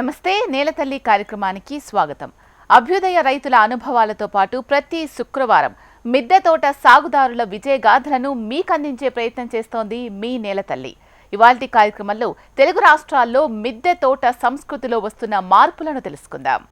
నమస్తే నేలతల్లి కార్యక్రమానికి స్వాగతం. అభ్యుదయ రైతుల అనుభవాలతో పాటు ప్రతి శుక్రవారం మిద్దె తోట సాగుదారుల విజయగాథలను మీకు అందించే ప్రయత్నం చేస్తోంది మీ నేలతల్లి. ఇవాల్టి కార్యక్రమంలో తెలుగు రాష్ట్రాల్లో మిద్దె తోట సంస్కృతిలో వస్తున్న మార్పులను తెలుసుకుందాం.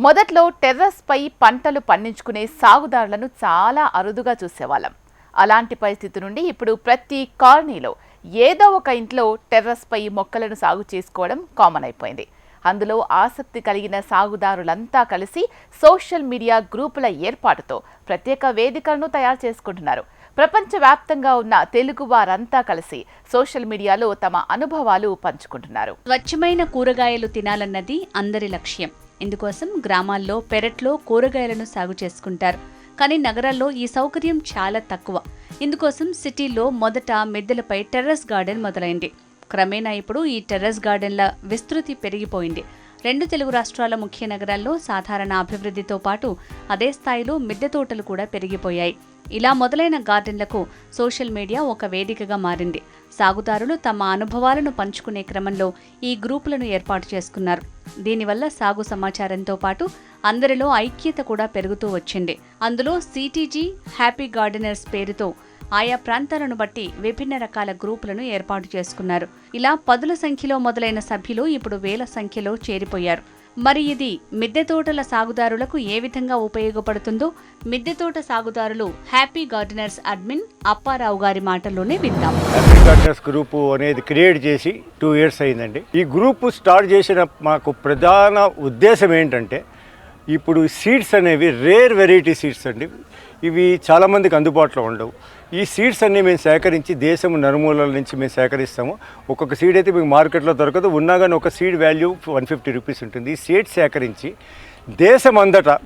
మొదట్లో టెర్రస్ పై పంటలు పండించుకునే సాగుదారులను చాలా అరుదుగా చూసేవాళ్ళం. అలాంటి పరిస్థితి నుండి ఇప్పుడు ప్రతి కాలనీలో ఏదో ఒక ఇంట్లో టెర్రస్పై మొక్కలను సాగు చేసుకోవడం కామన్ అయిపోయింది. అందులో ఆసక్తి కలిగిన సాగుదారులంతా కలిసి సోషల్ మీడియా గ్రూపుల ఏర్పాటుతో ప్రత్యేక వేదికలను తయారు చేసుకుంటున్నారు. ప్రపంచవ్యాప్తంగా ఉన్న తెలుగు వారంతా కలిసి సోషల్ మీడియాలో తమ అనుభవాలు పంచుకుంటున్నారు. స్వచ్ఛమైన కూరగాయలు తినాలన్నది అందరి లక్ష్యం. ఇందుకోసం గ్రామాల్లో పెరట్లో కూరగాయలను సాగు చేసుకుంటారు. కానీ నగరాల్లో ఈ సౌకర్యం చాలా తక్కువ. ఇందుకోసం సిటీలో మొదట మిద్దెలపై టెర్రస్ గార్డెన్ మొదలైంది. క్రమేణా ఇప్పుడు ఈ టెర్రస్ గార్డెన్ల విస్తృతి పెరిగిపోయింది. రెండు తెలుగు రాష్ట్రాల ముఖ్య నగరాల్లో సాధారణ అభివృద్ధితో పాటు అదే స్థాయిలో మిద్దె తోటలు కూడా పెరిగిపోయాయి. ఇలా మొదలైన గార్డెన్లకు సోషల్ మీడియా ఒక వేదికగా మారింది. సాగుదారులు తమ అనుభవాలను పంచుకునే క్రమంలో ఈ గ్రూపులను ఏర్పాటు చేసుకున్నారు. దీనివల్ల సాగు సమాచారంతో పాటు అందరిలో ఐక్యత కూడా పెరుగుతూ వచ్చింది. అందులో సిటీజీ హ్యాపీ గార్డెనర్స్ పేరుతో ఆయా ప్రాంతాలను బట్టి విభిన్న రకాల గ్రూపులను ఏర్పాటు చేసుకున్నారు. ఇలా పదుల సంఖ్యలో మొదలైన సభ్యులు ఇప్పుడు వేల సంఖ్యలో చేరిపోయారు. మరి ఇది మిద్దె తోటల సాగుదారులకు ఏ విధంగా ఉపయోగపడుతుందో మిద్దె తోట సాగుదారులు హ్యాపీ గార్డెనర్స్ అడ్మిన్ అప్పారావు గారి మాటల్లోనే విందాం. హ్యాపీ గార్డెనర్స్ గ్రూప్ అనేది క్రియేట్ చేసి టూ ఇయర్స్ అయిందండి. ఈ గ్రూప్ స్టార్ట్ చేసిన మాకు ప్రధాన ఉద్దేశం ఏంటంటే ఇప్పుడు సీడ్స్ అనేవి రేర్ వెరైటీ సీడ్స్ అండి. ఇవి చాలామందికి అందుబాటులో ఉండవు. ఈ సీడ్స్ అన్నీ మేము సేకరించి దేశం నరుమూలల నుంచి మేము సేకరిస్తాము. ఒక్కొక్క సీడ్ అయితే మీకు మార్కెట్లో దొరకదు. ఉన్నా కానీ ఒక seed value one fifty rupees ఉంటుంది. ఈ సీడ్ సేకరించి దేశం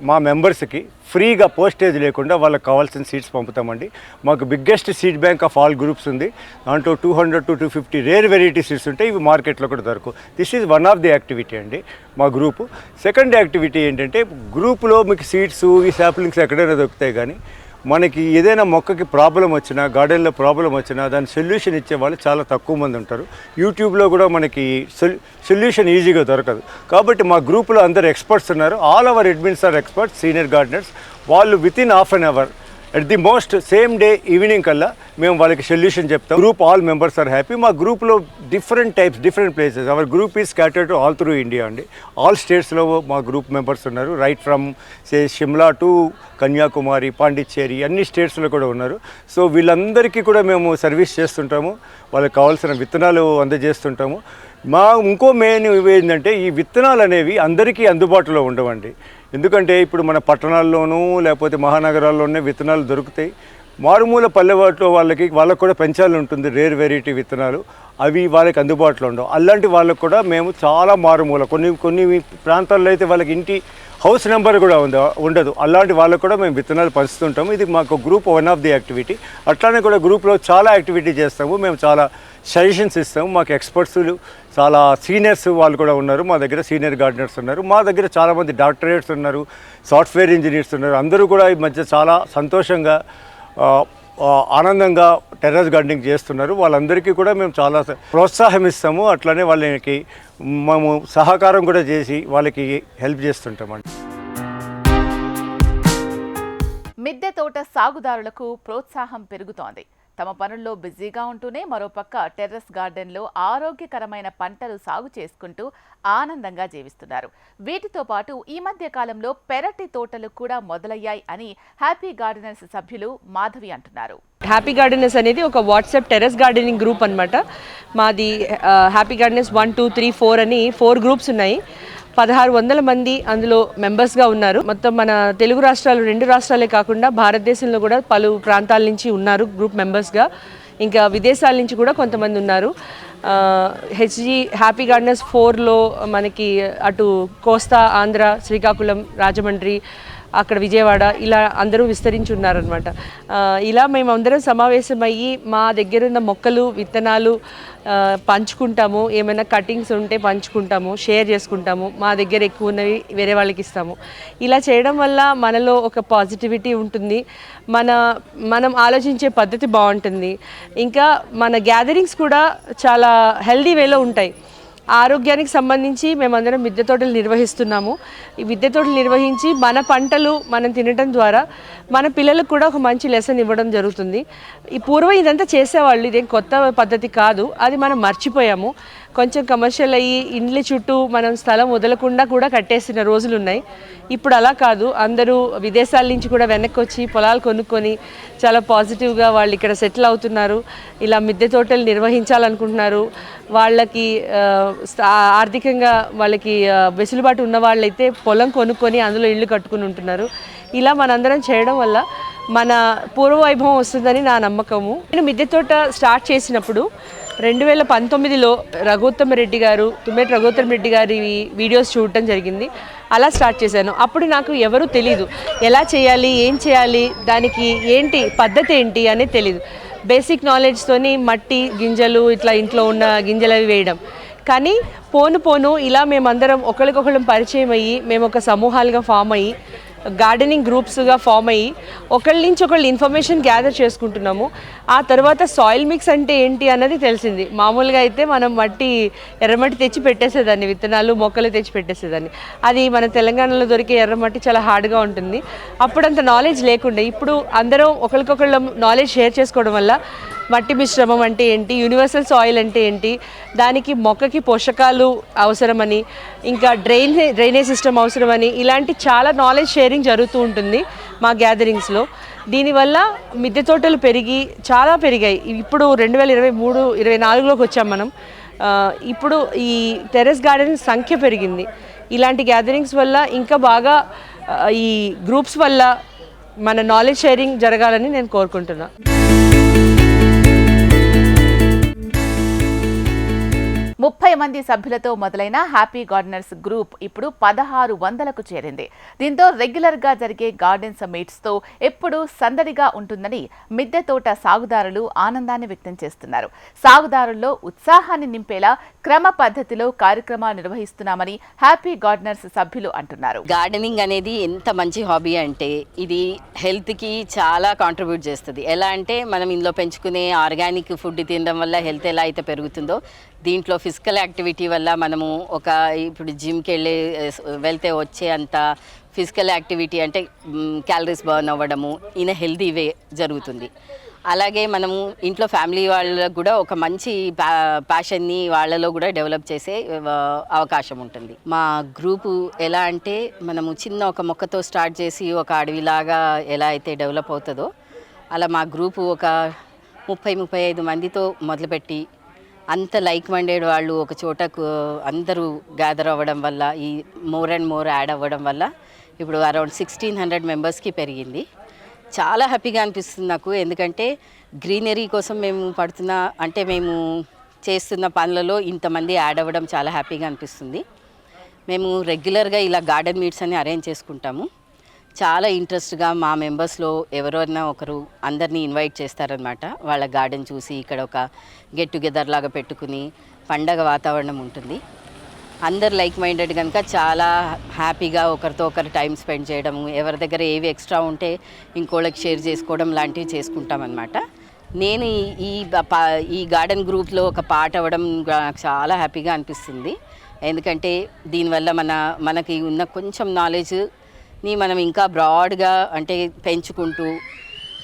మా మెంబర్స్కి ఫ్రీగా పోస్టేజ్ లేకుండా వాళ్ళకి కావాల్సిన సీట్స్ పంపుతామండి. మాకు biggest seed bank of all groups ఉంది. దాంట్లో two hundred to two fifty rare variety seeds ఉంటాయి ఇవి మార్కెట్లో కూడా దొరకవు this is one of the activity అండి మా గ్రూపు. సెకండ్ యాక్టివిటీ ఏంటంటే గ్రూపులో మీకు సీట్స్ ఈ శాప్లింగ్స్ ఎక్కడైనా దొరుకుతాయి కానీ మనకి ఏదైనా మొక్కకి ప్రాబ్లం వచ్చినా గార్డెన్లో ప్రాబ్లం వచ్చినా దాని సొల్యూషన్ ఇచ్చే వాళ్ళు చాలా తక్కువ మంది ఉంటారు. యూట్యూబ్లో కూడా మనకి సొల్ సొల్యూషన్ ఈజీగా దొరకదు. కాబట్టి మా గ్రూప్లో అందరు ఎక్స్పర్ట్స్ ఉన్నారు. All our admins are experts senior gardeners. వాళ్ళు within half an hour at the most same day evening కల్లా మేము వాళ్ళకి సొల్యూషన్ చెప్తాం. Group all members are happy మా గ్రూప్లో different types different places our group is scattered all through India అండి. All స్టేట్స్లో మా గ్రూప్ మెంబర్స్ ఉన్నారు. Right from say Shimla to Kanyakumari Pondicherry అన్ని స్టేట్స్లో కూడా ఉన్నారు. సో వీళ్ళందరికీ కూడా మేము సర్వీస్ చేస్తుంటాము. వాళ్ళకి కావాల్సిన విత్తనాలు అందజేస్తుంటాము. మా ఇంకో మెయిన్ ఏంటంటే ఈ విత్తనాలు అనేవి అందరికీ అందుబాటులో ఉండవండి. ఎందుకంటే ఇప్పుడు మన పట్టణాల్లోనూ లేకపోతే మహానగరాల్లోనే విత్తనాలు దొరుకుతాయి. మారుమూల పల్లెవాట్లో వాళ్ళకి వాళ్ళకు కూడా పెంచాలి ఉంటుంది రేర్ వెరైటీ విత్తనాలు. అవి వాళ్ళకి అందుబాటులో ఉండవు. అలాంటి వాళ్ళకు కూడా మేము చాలా మారుమూల కొన్ని కొన్ని ప్రాంతాల్లో అయితే వాళ్ళకి ఇంటి హౌస్ నెంబర్ కూడా ఉందా ఉండదు. అలాంటి వాళ్ళకు కూడా మేము విత్తనాలు పంచుతుంటాము. ఇది మాకు group one of the activity అట్లానే కూడా గ్రూప్లో చాలా యాక్టివిటీ చేస్తాము. మేము చాలా సజెషన్స్ ఇస్తాము. మాకు ఎక్స్పర్ట్స్ చాలా సీనియర్స్ వాళ్ళు కూడా ఉన్నారు. మా దగ్గర సీనియర్ గార్డెనర్స్ ఉన్నారు. మా దగ్గర చాలామంది డాక్టరేట్స్ ఉన్నారు. సాఫ్ట్వేర్ ఇంజనీర్స్ ఉన్నారు. అందరూ కూడా ఈ మధ్య చాలా సంతోషంగా ఆనందంగా టెర్రస్ గార్డెనింగ్ చేస్తున్నారు. వాళ్ళందరికీ కూడా మేము చాలా ప్రోత్సాహం ఇస్తాము. అట్లనే వాళ్ళకి మేము సహకారం కూడా చేసి వాళ్ళకి హెల్ప్ చేస్తుంటామండి. మిద్దె తోట సాగుదారులకు ప్రోత్సాహం పెరుగుతోంది. తమ పనుల్లో బిజీగా ఉంటూనే మరోపక్క టెర్రస్ గార్డెన్లో ఆరోగ్యకరమైన పంటలు సాగు చేసుకుంటూ ఆనందంగా జీవిస్తున్నారు. వీటితో పాటు ఈ మధ్య కాలంలో పెరటి తోటలు కూడా మొదలయ్యాయి అని హ్యాపీ గార్డెనర్స్ సభ్యులు మాధవి అంటున్నారు. హ్యాపీ గార్డెనర్స్ అనేది ఒక వాట్సాప్ టెర్రస్ గార్డెనింగ్ గ్రూప్ అనమాట మాది happy gardeners one two three four అని ఫోర్ గ్రూప్స్ ఉన్నాయి. పదహారు వందల మంది అందులో మెంబర్స్గా ఉన్నారు. మొత్తం మన తెలుగు రాష్ట్రాలు రెండు రాష్ట్రాలే కాకుండా భారతదేశంలో కూడా పలు ప్రాంతాల నుంచి ఉన్నారు గ్రూప్ మెంబర్స్గా ఇంకా విదేశాల నుంచి కూడా కొంతమంది ఉన్నారు. హెచ్జి హ్యాపీ గార్డెన్స్ ఫోర్లో మనకి అటు కోస్తా ఆంధ్ర శ్రీకాకుళం రాజమండ్రి అక్కడ విజయవాడ ఇలా అందరూ విస్తరించి ఉన్నారనమాట ఇలా మేము అందరం సమావేశమయ్యి మా దగ్గర ఉన్న మొక్కలు విత్తనాలు పంచుకుంటాము. ఏమైనా కటింగ్స్ ఉంటే పంచుకుంటాము షేర్ చేసుకుంటాము. మా దగ్గర ఎక్కువ ఉన్నవి వేరే వాళ్ళకి ఇస్తాము. ఇలా చేయడం వల్ల మనలో ఒక పాజిటివిటీ ఉంటుంది. మన మనం ఆలోచించే పద్ధతి బాగుంటుంది. ఇంకా మన గ్యాదరింగ్స్ కూడా చాలా హెల్దీ వేలో ఉంటాయి. ఆరోగ్యానికి సంబంధించి మేమందరం మిద్దె తోటలు నిర్వహిస్తున్నాము. ఈ మిద్దె తోటలు నిర్వహించి మన పంటలు మనం తినడం ద్వారా మన పిల్లలకు కూడా ఒక మంచి లెసన్ ఇవ్వడం జరుగుతుంది. ఈ పూర్వం ఇదంతా చేసేవాళ్ళు ఇదేం కొత్త పద్ధతి కాదు. అది మనం మర్చిపోయాము. కొంచెం కమర్షియల్ అయ్యి ఇండ్ల చుట్టూ మనం స్థలం వదలకుండా కూడా కట్టేసిన రోజులు ఉన్నాయి ఇప్పుడు అలా కాదు. అందరూ విదేశాల నుంచి కూడా వెనక్కి వచ్చి పొలాలు కొనుక్కొని చాలా పాజిటివ్గా వాళ్ళు ఇక్కడ సెటిల్ అవుతున్నారు. ఇలా మిద్దె తోటలు నిర్వహించాలనుకుంటున్నారు. వాళ్ళకి ఆర్థికంగా వాళ్ళకి వెసులుబాటు ఉన్న వాళ్ళైతే పొలం కొనుక్కొని అందులో ఇల్లు కట్టుకుని ఉంటున్నారు. ఇలా మనందరం చేయడం వల్ల మన పూర్వ వైభవం వస్తుందని నా నమ్మకము. నేను మిద్దె తోట స్టార్ట్ చేసినప్పుడు రెండు వేల పంతొమ్మిదిలో రఘుత్తమ రెడ్డి గారు తుమ్మేటి రఘుత్తమ రెడ్డి గారి వీడియోస్ చూడటం జరిగింది. అలా స్టార్ట్ చేశాను. అప్పుడు నాకు ఎవరు తెలీదు. ఎలా చేయాలి ఏం చేయాలి దానికి ఏంటి పద్ధతి ఏంటి అనేది తెలీదు. బేసిక్ నాలెడ్జ్తోని మట్టి గింజలు ఇట్లా ఇంట్లో ఉన్న గింజలు అవి వేయడం. కానీ పోను పోను ఇలా మేమందరం ఒకరికొకరం పరిచయం అయ్యి మేము ఒక సమూహాలుగా ఫామ్ అయ్యి గార్డెనింగ్ గ్రూప్స్గా ఫామ్ అయ్యి ఒకళ్ళ నుంచి ఒకళ్ళు ఇన్ఫర్మేషన్ గ్యాదర్ చేసుకుంటున్నాము. ఆ తర్వాత సాయిల్ మిక్స్ అంటే ఏంటి అన్నది తెలిసింది. మామూలుగా అయితే మనం మట్టి ఎర్రమట్టి తెచ్చి పెట్టేసేదాన్ని విత్తనాలు మొక్కలు తెచ్చి పెట్టేసేదాన్ని. అది మన తెలంగాణలో దొరికే ఎర్రమట్టి చాలా హార్డ్గా ఉంటుంది. అప్పుడు అంత నాలెడ్జ్ లేకుండే. ఇప్పుడు అందరం ఒకరికొకళ్ళం నాలెడ్జ్ షేర్ చేసుకోవడం వల్ల మట్టి మిశ్రమం అంటే ఏంటి? యూనివర్సల్ సాయిల్ అంటే ఏంటి? దానికి మొక్కకి పోషకాలు అవసరమని ఇంకా డ్రైన్ డ్రైనేజ్ సిస్టమ్ అవసరమని ఇలాంటి చాలా నాలెడ్జ్ షేరింగ్ జరుగుతూ ఉంటుంది మా గ్యాదరింగ్స్లో దీనివల్ల మిద్దె తోటలు పెరిగి చాలా పెరిగాయి. ఇప్పుడు రెండు వేల ఇరవై మూడు ఇరవై నాలుగులోకి వచ్చాం మనం. ఇప్పుడు ఈ టెరెస్ గార్డెన్ సంఖ్య పెరిగింది. ఇలాంటి గ్యాదరింగ్స్ వల్ల ఇంకా బాగా ఈ గ్రూప్స్ వల్ల మన నాలెడ్జ్ షేరింగ్ జరగాలని నేను కోరుకుంటున్నాను ముప్పై మంది సభ్యులతో మొదలైన హ్యాపీ గార్డెనర్స్ గ్రూప్ ఇప్పుడు పదహారు వందలకు చేరింది. దీంతో రెగ్యులర్గా జరిగే గార్డెన్ సమ్మిట్స్తో ఎప్పుడు ఎప్పుడూ సందడిగా ఉంటుందని మిద్దె తోట సాగుదారులు ఆనందాన్ని వ్యక్తం చేస్తున్నారు. సాగుదారుల్లో ఉత్సాహాన్ని నింపేలా క్రమ పద్ధతిలో కార్యక్రమాలు నిర్వహిస్తున్నామని హ్యాపీ గార్డెనర్స్ సభ్యులు అంటున్నారు. గార్డెనింగ్ అనేది ఎంత మంచి హాబీ అంటే ఇది హెల్త్కి చాలా కాంట్రిబ్యూట్ చేస్తుంది. ఎలా అంటే మనం ఇందులో పెంచుకునే ఆర్గానిక్ ఫుడ్ తినడం వల్ల హెల్త్ ఎలా అయితే పెరుగుతుందో దీంట్లో ఫిజికల్ యాక్టివిటీ వల్ల మనము ఒక ఇప్పుడు జిమ్కి వెళ్ళి వెళ్తే వచ్చే అంత ఫిజికల్ యాక్టివిటీ అంటే క్యాలరీస్ బర్న్ అవ్వడము ఇన్ హెల్దీ వే జరుగుతుంది. అలాగే మనము ఇంట్లో ఫ్యామిలీ వాళ్ళకు కూడా ఒక మంచి ప్యా ప్యాషన్ని వాళ్ళలో కూడా డెవలప్ చేసే అవకాశం ఉంటుంది. మా గ్రూపు ఎలా అంటే మనము చిన్న ఒక మొక్కతో స్టార్ట్ చేసి ఒక అడవిలాగా ఎలా అయితే డెవలప్ అవుతుందో అలా మా గ్రూపు ఒక ముప్పై ముప్పై ఐదు మందితో మొదలుపెట్టి అంత లైక్ మైండెడ్ వాళ్ళు ఒక చోటకు అందరూ గ్యాదర్ అవ్వడం వల్ల ఈ మోర్ అండ్ మోర్ యాడ్ అవ్వడం వల్ల ఇప్పుడు అరౌండ్ సిక్స్టీన్ హండ్రెడ్ మెంబర్స్కి పెరిగింది. చాలా హ్యాపీగా అనిపిస్తుంది నాకు ఎందుకంటే గ్రీనరీ కోసం మేము పడుతున్న అంటే మేము చేస్తున్న పనులలో ఇంతమంది యాడ్ అవ్వడం చాలా హ్యాపీగా అనిపిస్తుంది. మేము రెగ్యులర్గా ఇలా గార్డెన్ మీట్స్ అని అరేంజ్ చేసుకుంటాము. చాలా ఇంట్రెస్ట్గా మా మెంబర్స్లో ఎవరైనా ఒకరు అందరినీ ఇన్వైట్ చేస్తారనమాట వాళ్ళ గార్డెన్ చూసి ఇక్కడ ఒక గెట్ టుగెదర్ లాగా పెట్టుకుని పండగ వాతావరణం ఉంటుంది. అందరు లైక్ మైండెడ్ కనుక చాలా హ్యాపీగా ఒకరితో ఒకరు టైం స్పెండ్ చేయడం ఎవరి దగ్గర ఏవి ఎక్స్ట్రా ఉంటే ఇంకోళ్ళకి షేర్ చేసుకోవడం లాంటివి చేసుకుంటాం అనమాట నేను ఈ- ఈ పా- ఈ గార్డెన్ గ్రూప్లో ఒక పాట అవ్వడం నాకు చాలా హ్యాపీగా అనిపిస్తుంది. ఎందుకంటే దీనివల్ల మన మనకి ఉన్న కొంచెం నాలెడ్జ్ ని మనం ఇంకా బ్రాడ్గా అంటే పెంచుకుంటూ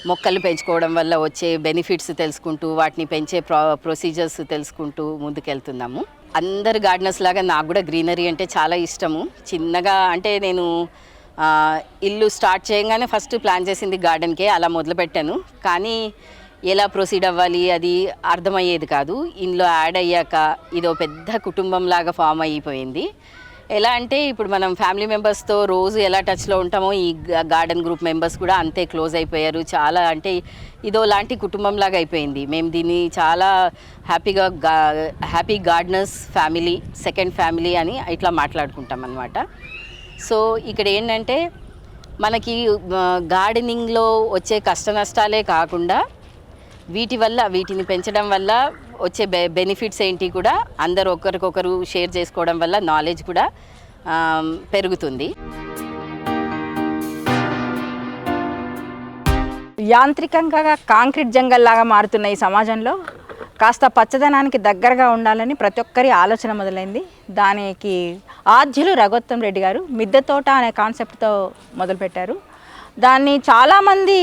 మొక్కలు పెంచుకోవడం వల్ల వచ్చే బెనిఫిట్స్ తెలుసుకుంటూ వాటిని పెంచే ప్రో ప్రొసీజర్స్ తెలుసుకుంటూ ముందుకెళ్తున్నాము. అందరు గార్డెనర్స్ లాగా నాకు కూడా గ్రీనరీ అంటే చాలా ఇష్టము. చిన్నగా అంటే నేను ఇల్లు స్టార్ట్ చేయగానే ఫస్ట్ ప్లాన్ చేసింది గార్డెన్కే అలా మొదలుపెట్టాను. కానీ ఎలా ప్రొసీడ్ అవ్వాలి అది అర్థమయ్యేది కాదు. ఇందులో యాడ్ అయ్యాక ఇదో పెద్ద కుటుంబం లాగా ఫామ్ అయిపోయింది. ఎలా అంటే ఇప్పుడు మనం ఫ్యామిలీ మెంబర్స్తో రోజు ఎలా టచ్లో ఉంటామో ఈ గార్డెన్ గ్రూప్ మెంబర్స్ కూడా అంతే క్లోజ్ అయిపోయారు. చాలా అంటే ఇదో లాంటి కుటుంబం లాగా అయిపోయింది. మేము దీన్ని చాలా హ్యాపీగా గా happy gardeners family second family అని ఇట్లా మాట్లాడుకుంటాం అనమాట సో ఇక్కడ ఏంటంటే మనకి గార్డెనింగ్లో వచ్చే కష్ట నష్టాలే కాకుండా వీటి వల్ల వీటిని పెంచడం వల్ల వచ్చే బె బెనిఫిట్స్ ఏంటి కూడా అందరు ఒకరికొకరు షేర్ చేసుకోవడం వల్ల నాలెడ్జ్ కూడా పెరుగుతుంది. యాంత్రికంగా కాంక్రీట్ జంగల్ లాగా మారుతున్న ఈ సమాజంలో కాస్త పచ్చదనానికి దగ్గరగా ఉండాలని ప్రతి ఒక్కరి ఆలోచన మొదలైంది. దానికి ఆద్యులు రఘోత్తం రెడ్డి గారు మిద్దె తోట అనే కాన్సెప్ట్తో మొదలుపెట్టారు. దాన్ని చాలామంది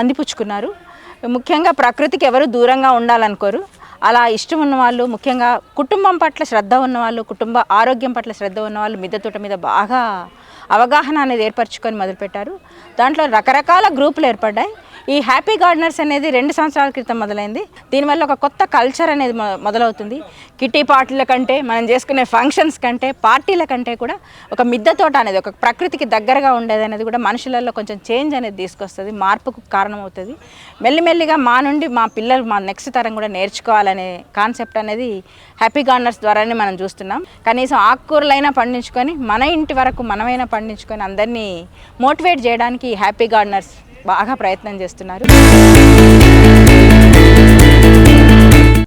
అందిపుచ్చుకున్నారు. ముఖ్యంగా ప్రకృతికి ఎవరు దూరంగా ఉండాలనుకోరు. అలా ఇష్టం ఉన్న వాళ్ళు ముఖ్యంగా కుటుంబం పట్ల శ్రద్ధ ఉన్న వాళ్ళు కుటుంబ ఆరోగ్యం పట్ల శ్రద్ధ ఉన్నవాళ్ళు మిద్దె తోట మీద బాగా అవగాహన అనేది ఏర్పరచుకొని మొదలుపెట్టారు. దాంట్లో రకరకాల గ్రూపులు ఏర్పడ్డాయి. ఈ హ్యాపీ గార్డెనర్స్ అనేది రెండు సంవత్సరాల క్రితం మొదలైంది. దీనివల్ల ఒక కొత్త కల్చర్ అనేది మొ- మొదలవుతుంది. కిటీ పార్టీల కంటే మనం చేసుకునే ఫంక్షన్స్ కంటే పార్టీల కంటే కూడా ఒక మిద్దె తోట అనేది ఒక ప్రకృతికి దగ్గరగా ఉండేది అనేది కూడా మనుషులలో కొంచెం చేంజ్ అనేది తీసుకొస్తుంది మార్పుకు కారణమవుతుంది. మెల్లిమెల్లిగా మా నుండి మా పిల్లలు మా నెక్స్ట్ తరం కూడా నేర్చుకోవాలనే కాన్సెప్ట్ అనేది హ్యాపీ గార్డెనర్స్ ద్వారానే మనం చూస్తున్నాం. కనీసం ఆకుకూరలైనా పండించుకొని మన ఇంటి వరకు మనమైనా పండించుకొని అందరినీ మోటివేట్ చేయడానికి హ్యాపీ గార్డెనర్స్ బాగా ప్రయత్నం చేస్తున్నారు.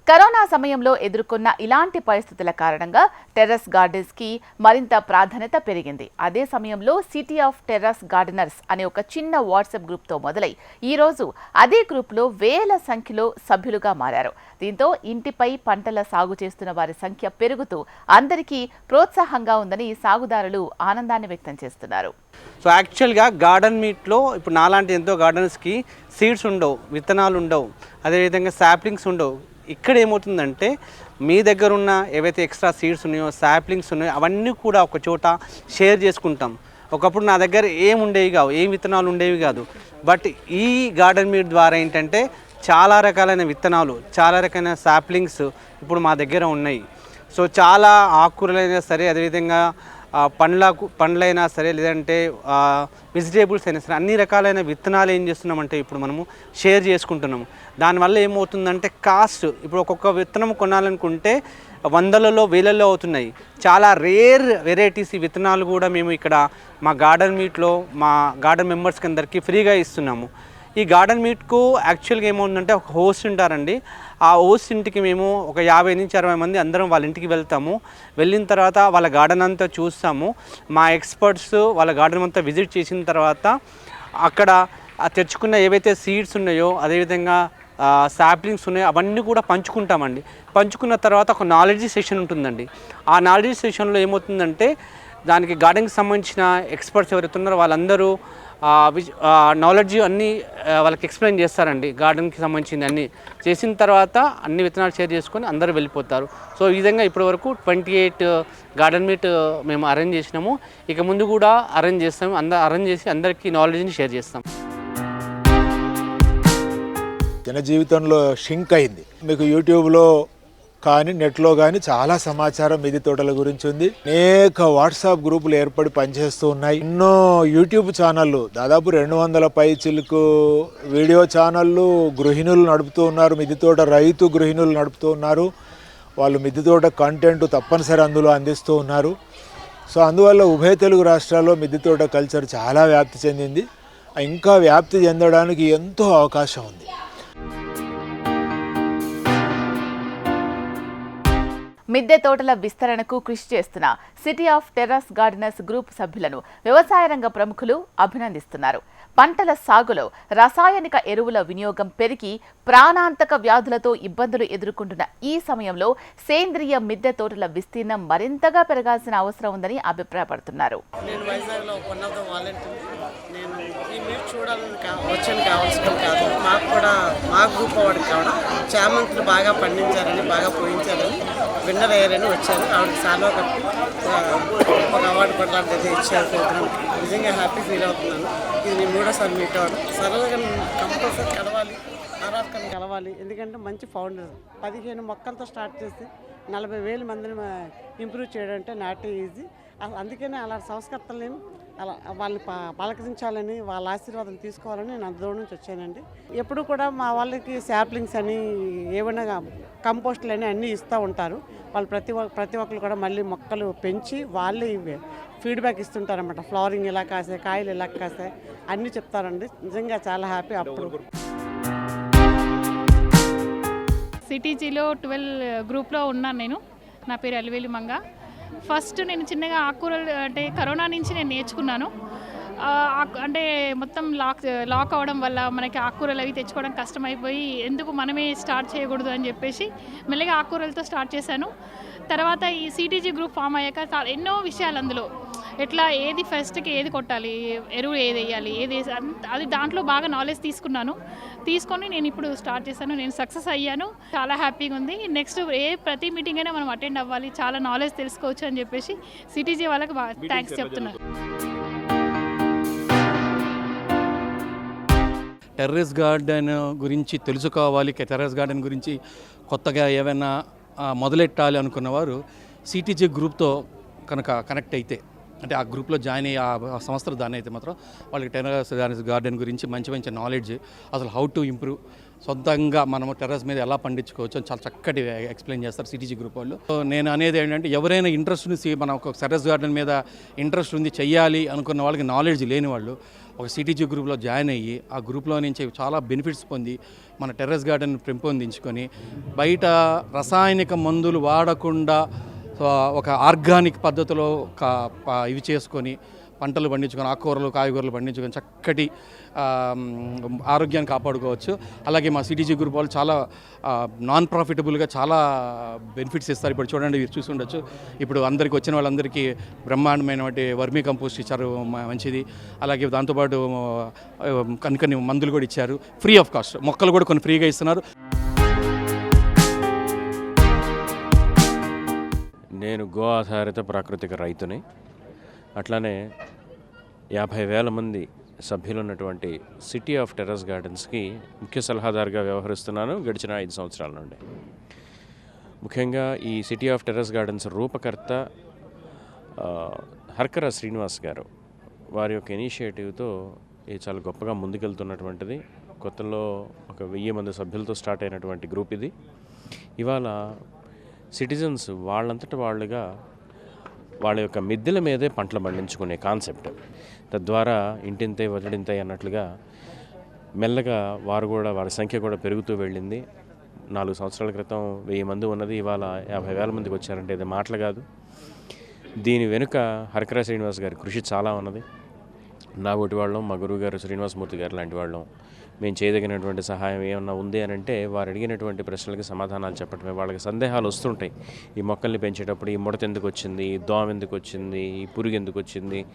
కరోనా సమయంలో ఎదుర్కొన్న ఇలాంటి పరిస్థితుల కారణంగా టెర్రస్ గార్డెన్స్కి మరింత ప్రాధాన్యత పెరిగింది. అదే సమయంలో సిటీ ఆఫ్ టెర్రస్ గార్డెనర్స్ అనే ఒక చిన్న వాట్సాప్ గ్రూప్తో మొదలై ఈ రోజు అదే గ్రూప్లో వేల సంఖ్యలో సభ్యులుగా మారారు. దీంతో ఇంటిపై పంటల సాగు చేస్తున్న వారి సంఖ్య పెరుగుతూ అందరికీ ప్రోత్సాహంగా ఉందని సాగుదారులు ఆనందాన్ని వ్యక్తం చేస్తున్నారు. సో యాక్చువల్గా గార్డెన్ మీట్లో ఇప్పుడు నాలాంటి ఎంతో గార్డెన్స్కి సీడ్స్ ఉండవు విత్తనాలు ఉండవు. అదేవిధంగా సాప్లింగ్స్ ఉండవు. ఇక్కడ ఏమవుతుందంటే మీ దగ్గర ఉన్న ఏవైతే ఎక్స్ట్రా సీడ్స్ ఉన్నాయో సాప్లింగ్స్ ఉన్నాయో అవన్నీ కూడా ఒక చోట షేర్ చేసుకుంటాం. ఒకప్పుడు నా దగ్గర ఏం ఉండేవి కావు ఏం విత్తనాలు ఉండేవి కాదు. బట్ ఈ గార్డెన్ మీట్ ద్వారా ఏంటంటే చాలా రకాలైన విత్తనాలు చాలా రకాలైన సాప్లింగ్స్ ఇప్పుడు మా దగ్గర ఉన్నాయి. సో చాలా ఆకుకూరలైనా సరే అదేవిధంగా పండ్లకు పండ్లైనా సరే లేదంటే వెజిటేబుల్స్ అయినా సరే అన్ని రకాలైన విత్తనాలు ఏం చేస్తున్నామంటే ఇప్పుడు మనము షేర్ చేసుకుంటున్నాము. దానివల్ల ఏమవుతుందంటే కాస్ట్ ఇప్పుడు ఒక్కొక్క విత్తనం కొనాలనుకుంటే వందలలో వేలల్లో అవుతున్నాయి. చాలా రేర్ వెరైటీస్ విత్తనాలు కూడా మేము ఇక్కడ మా గార్డెన్ మీట్లో మా గార్డెన్ మెంబర్స్కి అందరికీ ఫ్రీగా ఇస్తున్నాము. ఈ గార్డెన్ మీట్కు యాక్చువల్గా ఏమవుతుందంటే ఒక హోస్ట్ ఉంటారండి. ఆ హోస్ట్ ఇంటికి మేము ఒక యాభై నుంచి అరవై మంది అందరం వాళ్ళ ఇంటికి వెళ్తాము. వెళ్ళిన తర్వాత వాళ్ళ గార్డెన్ అంతా చూస్తాము. మా ఎక్స్పర్ట్స్ వాళ్ళ గార్డెన్ అంతా విజిట్ చేసిన తర్వాత అక్కడ తెచ్చుకున్న ఏవైతే సీడ్స్ ఉన్నాయో అదేవిధంగా సాప్లింగ్స్ ఉన్నాయో అవన్నీ కూడా పంచుకుంటామండి. పంచుకున్న తర్వాత ఒక నాలెడ్జ్ సెషన్ ఉంటుందండి. ఆ నాలెడ్జ్ సెషన్లో ఏమవుతుందంటే దానికి గార్డెన్కి సంబంధించిన ఎక్స్పర్ట్స్ ఎవరైతే ఉన్నారో వాళ్ళందరూ నాలెడ్జ్ అన్నీ వాళ్ళకి ఎక్స్ప్లెయిన్ చేస్తారండి. గార్డెన్కి సంబంధించింది అన్నీ. చేసిన తర్వాత అన్ని విత్తనాలు షేర్ చేసుకొని అందరూ వెళ్ళిపోతారు. సో ఈ విధంగా ఇప్పటివరకు ట్వంటీ ఎయిట్ గార్డెన్ మీట్ మేము అరేంజ్ చేసినాము. ఇక ముందు కూడా అరేంజ్ చేస్తాము అంద అరేంజ్ చేసి అందరికీ నాలెడ్జ్ని షేర్ చేస్తాం. జన జీవితంలో షింక్ అయింది. మీకు యూట్యూబ్లో కానీ నెట్లో కానీ చాలా సమాచారం మిది తోటల గురించి ఉంది. అనేక వాట్సాప్ గ్రూపులు ఏర్పడి పనిచేస్తూ ఉన్నాయి. ఎన్నో యూట్యూబ్ ఛానళ్ళు దాదాపు రెండు వందల పై చిలుకు వీడియో ఛానళ్ళు గృహిణులు నడుపుతూ ఉన్నారు. మిది తోట రైతు గృహిణులు నడుపుతూ ఉన్నారు. వాళ్ళు మిది తోట కంటెంట్ తప్పనిసరి అందులో అందిస్తూ ఉన్నారు. సో అందువల్ల ఉభయ తెలుగు రాష్ట్రాల్లో మిద్ది తోట కల్చర్ చాలా వ్యాప్తి చెందింది. ఇంకా వ్యాప్తి చెందడానికి ఎంతో అవకాశం ఉంది. మిద్దె తోటల విస్తరణకు కృషి చేస్తున్న city of terrace gardeners group సభ్యులను వ్యవసాయ రంగ ప్రముఖులు అభినందిస్తున్నారు. పంటల సాగులో రసాయనిక ఎరువుల వినియోగం పెరిగి ప్రాణాంతక వ్యాధులతో ఇబ్బందులు ఎదుర్కొంటున్న ఈ సమయంలో సేంద్రియ మిద్దె తోటల విస్తీర్ణం మరింతగా పెరగాల్సిన అవసరం ఉందని అభిప్రాయపడుతున్నారు. నేను వైజాగ్లో వన్ ఆఫ్ ద వాలంటీర్ చూడాలని కా కావాల్సిన కాదు. మాకు కూడా మా గ్రూప్ వాడికి కావడం. చామంతులు బాగా పండించారని బాగా పోయించారని విన్నర్ అయ్యారని వచ్చారు. ఆవిడకి సాల్వా కప్పి ఒక అవార్డు పడాలంటే ఇచ్చారు ప్రోగ్రామ్ నిజంగా హ్యాపీ ఫీల్ అవుతున్నాను. ఇది నేను మూడోసారి మీట్ అవ్వడం. సరళగా కంపల్సరీ కలవాలి ఆరాధకని కలవాలి. ఎందుకంటే మంచి ఫౌండర్ పదిహేను మొక్కలతో స్టార్ట్ చేసి నలభై వేల మందిని ఇంప్రూవ్ చేయడం అంటే నాట్ ఈజీ అందుకనే అలా సంస్కర్తలని అలా వాళ్ళని పలకరించాలని వాళ్ళ ఆశీర్వాదం తీసుకోవాలని నేను అంత దూరం నుంచి వచ్చానండి. ఎప్పుడు కూడా మా వాళ్ళకి శాప్లింగ్స్ అని ఏమైనా కంపోస్టులు అని అన్నీ ఇస్తూ ఉంటారు. వాళ్ళు ప్రతి ప్రతి ఒక్కరు కూడా మళ్ళీ మొక్కలు పెంచి వాళ్ళే ఇవి ఫీడ్బ్యాక్ ఇస్తుంటారన్నమాట. ఫ్లవరింగ్ ఇలా కాసే కాయలు ఇలా కాసే అన్నీ చెప్తారండి. నిజంగా చాలా హ్యాపీ అప్పుడు. సిటీజీలో ట్వెల్వ్ గ్రూప్లో ఉన్నాను నేను. నా పేరు అలివేలి మంగ. ఫస్ట్ నేను చిన్నగా ఆకుకూరలు అంటే కరోనా నుంచి నేను నేర్చుకున్నాను. ఆకు- అంటే మొత్తం లాక్ లాక్ అవడం వల్ల మనకి ఆకుకూరలు అవి తెచ్చుకోవడం కష్టమైపోయి ఎందుకు మనమే స్టార్ట్ చేయకూడదు అని చెప్పేసి మెల్లగా ఆకుకూరలతో స్టార్ట్ చేశాను. తర్వాత ఈ సిటీజీ గ్రూప్ ఫామ్ అయ్యాక చాలా ఎన్నో విషయాలు అందులో. ఎట్లా ఏది ఫస్ట్కి ఏది కొట్టాలి? ఎరువు ఏది వేయాలి? ఏది అది దాంట్లో బాగా నాలెడ్జ్ తీసుకున్నాను. తీసుకొని నేను ఇప్పుడు స్టార్ట్ చేశాను. నేను సక్సెస్ అయ్యాను. చాలా హ్యాపీగా ఉంది. నెక్స్ట్ ఏ ప్రతి మీటింగ్ అయినా మనం అటెండ్ అవ్వాలి. చాలా నాలెడ్జ్ తెలుసుకోవచ్చు అని చెప్పేసి సిటీజీ వాళ్ళకి థ్యాంక్స్ చెప్తున్నాను టెర్రస్ గార్డెన్ గురించి తెలుసుకోవాలి. టెర్రస్ గార్డెన్ గురించి కొత్తగా ఏమైనా మొదలెట్టాలి అనుకున్నవారు సిటీజీ గ్రూప్తో కనుక కనెక్ట్ అయితే అంటే ఆ గ్రూప్లో జాయిన్ అయ్యి ఆ సంస్థలో జాయిన్ అయితే మాత్రం వాళ్ళకి టెర్రస్ గార్డెన్ గురించి మంచి మంచి నాలెడ్జ్ అసలు హౌ టు ఇంప్రూవ్ సొంతంగా మనము టెర్రస్ మీద ఎలా పండించుకోవచ్చు అని చాలా చక్కటి ఎక్స్ప్లెయిన్ చేస్తారు సిటీజీ గ్రూప్ వాళ్ళు. సో నేను అనేది ఏంటంటే ఎవరైనా ఇంట్రెస్ట్ ఉంది మనం ఒక టెర్రస్ గార్డెన్ మీద ఇంట్రెస్ట్ ఉంది చెయ్యాలి అనుకున్న వాళ్ళకి నాలెడ్జ్ లేని వాళ్ళు ఒక సిటీజీ గ్రూప్లో జాయిన్ అయ్యి ఆ గ్రూప్లో నుంచి చాలా బెనిఫిట్స్ పొంది మన టెర్రస్ గార్డెన్ పెంపొందించుకొని బయట రసాయనిక మందులు వాడకుండా సో ఒక ఆర్గానిక్ పద్ధతిలో ఒక ఇవి చేసుకొని పంటలు పండించుకొని ఆకుకూరలు కాయగూరలు పండించుకొని చక్కటి ఆరోగ్యాన్ని కాపాడుకోవచ్చు. అలాగే మా సిటీజీ గ్రూప్ వాళ్ళు చాలా నాన్ ప్రాఫిటబుల్గా చాలా బెనిఫిట్స్ ఇస్తారు. ఇప్పుడు చూడండి మీరు చూసి ఉండొచ్చు. ఇప్పుడు అందరికి వచ్చిన వాళ్ళందరికీ బ్రహ్మాండమైనటువంటి వర్మీ కంపోస్ట్ ఇచ్చారు మంచిది. అలాగే దాంతోపాటు కొన్ని కొన్ని మందులు కూడా ఇచ్చారు. ఫ్రీ ఆఫ్ కాస్ట్ మొక్కలు కూడా కొన్ని ఫ్రీగా ఇస్తున్నారు. నేను గో ఆధారిత ప్రాకృతిక రైతుని. అట్లానే యాభై వేల మంది సభ్యులు ఉన్నటువంటి సిటీ ఆఫ్ టెర్రస్ గార్డెన్స్కి ముఖ్య సలహాదారుగా వ్యవహరిస్తున్నాను గడిచిన ఐదు సంవత్సరాల నుండి. ముఖ్యంగా ఈ సిటీ ఆఫ్ టెర్రస్ గార్డెన్స్ రూపకర్త హర్కర శ్రీనివాస్ గారు. వారి యొక్క ఇనిషియేటివ్తో ఇది చాలా గొప్పగా ముందుకెళ్తున్నటువంటిది. కొత్తలో ఒక వెయ్యి మంది సభ్యులతో స్టార్ట్ అయినటువంటి గ్రూప్ ఇది. ఇవాళ సిటిజన్స్ వాళ్ళంతట వాళ్ళుగా వాళ్ళ యొక్క మిద్దెల మీదే పంటలు పండించుకునే కాన్సెప్ట్. తద్వారా ఇంటింతే వదిలింతే అన్నట్లుగా మెల్లగా వారు కూడా వారి సంఖ్య కూడా పెరుగుతూ వెళ్ళింది. నాలుగు సంవత్సరాల క్రితం వెయ్యి మంది ఉన్నది ఇవాళ యాభై వేల మందికి వచ్చారంటే ఇది మాటలు కాదు. దీని వెనుక హరికరా శ్రీనివాస్ గారి కృషి చాలా ఉన్నది. నా ఒకటి వాళ్ళం మా గురువు గారు శ్రీనివాసమూర్తి గారు లాంటి వాళ్ళం. మేము చేయదగినటువంటి సహాయం ఏమన్నా ఉంది అని అంటే వారు అడిగినటువంటి ప్రశ్నలకి సమాధానాలు చెప్పడమే వాళ్ళకి సందేహాలు వస్తుంటాయి. ఈ మొక్కల్ని పెంచేటప్పుడు ఈ ముడత ఎందుకు వచ్చింది? ఈ దోమ ఎందుకు వచ్చింది? ఈ పురుగు ఎందుకు వచ్చింది?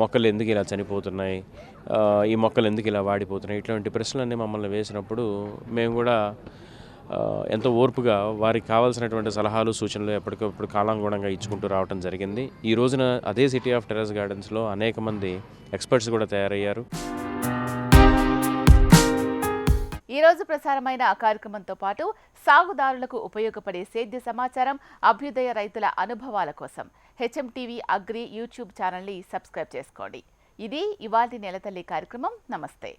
మొక్కలు ఎందుకు ఇలా చనిపోతున్నాయి? ఈ మొక్కలు ఎందుకు ఇలా వాడిపోతున్నాయి? ఇట్లాంటి ప్రశ్నలన్నీ మమ్మల్ని వేసినప్పుడు మేము కూడా ఎంతో ఓర్పుగా వారికి కావాల్సినటువంటి సలహాలు సూచనలు ఎప్పటికప్పుడు కాలానుగుణంగా ఇచ్చుకుంటూ రావడం జరిగింది. ఈ రోజున అదే సిటీ ఆఫ్ టెర్రస్ గార్డెన్స్లో అనేక మంది ఎక్స్పర్ట్స్ కూడా తయారయ్యారు. ఈ రోజు ప్రసారమైన ఆ కార్యక్రమంతో పాటు సాగుదారులకు ఉపయోగపడే సేద్య సమాచారం అభ్యుదయ రైతుల అనుభవాల కోసం హెచ్ఎం టీవీ అగ్రి యూట్యూబ్ ఛానల్ని సబ్స్క్రైబ్ చేసుకోండి. ఇది ఇవాటి నెలతల్లి కార్యక్రమం. నమస్తే.